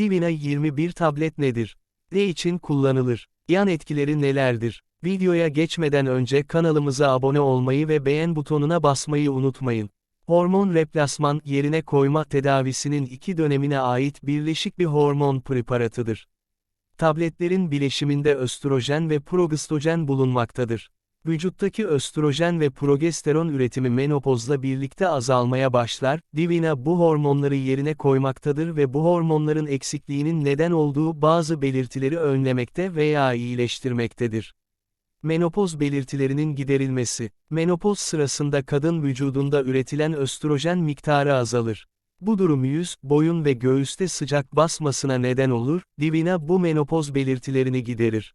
Divina 21 tablet nedir? Ne için kullanılır? Yan etkileri nelerdir? Videoya geçmeden önce kanalımıza abone olmayı ve beğen butonuna basmayı unutmayın. Hormon replasman yerine koyma tedavisinin iki dönemine ait birleşik bir hormon preparatıdır. Tabletlerin bileşiminde östrojen ve progesterojen bulunmaktadır. Vücuttaki östrojen ve progesteron üretimi menopozla birlikte azalmaya başlar, Divina bu hormonları yerine koymaktadır ve bu hormonların eksikliğinin neden olduğu bazı belirtileri önlemekte veya iyileştirmektedir. Menopoz belirtilerinin giderilmesi. Menopoz sırasında kadın vücudunda üretilen östrojen miktarı azalır. Bu durum yüz, boyun ve göğüste sıcak basmasına neden olur, Divina bu menopoz belirtilerini giderir.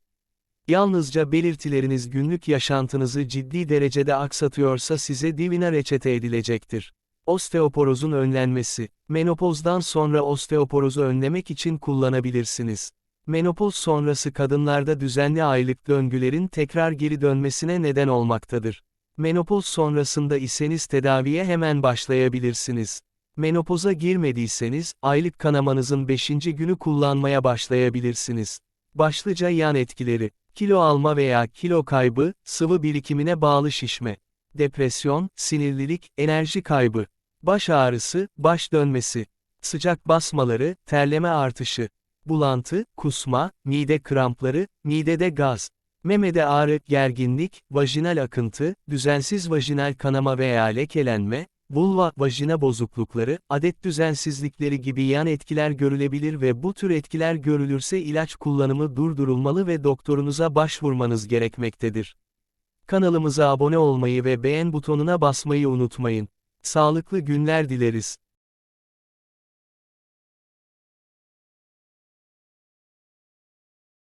Yalnızca belirtileriniz günlük yaşantınızı ciddi derecede aksatıyorsa size Divina reçete edilecektir. Osteoporozun önlenmesi. Menopozdan sonra osteoporozu önlemek için kullanabilirsiniz. Menopoz sonrası kadınlarda düzenli aylık döngülerin tekrar geri dönmesine neden olmaktadır. Menopoz sonrasında iseniz tedaviye hemen başlayabilirsiniz. Menopoza girmediyseniz, aylık kanamanızın 5. günü kullanmaya başlayabilirsiniz. Başlıca yan etkileri, kilo alma veya kilo kaybı, sıvı birikimine bağlı şişme, depresyon, sinirlilik, enerji kaybı, baş ağrısı, baş dönmesi, sıcak basmaları, terleme artışı, bulantı, kusma, mide krampları, midede gaz, memede ağrı, gerginlik, vajinal akıntı, düzensiz vajinal kanama veya lekelenme, vulva, vajina bozuklukları, adet düzensizlikleri gibi yan etkiler görülebilir ve bu tür etkiler görülürse ilaç kullanımı durdurulmalı ve doktorunuza başvurmanız gerekmektedir. Kanalımıza abone olmayı ve beğen butonuna basmayı unutmayın. Sağlıklı günler dileriz.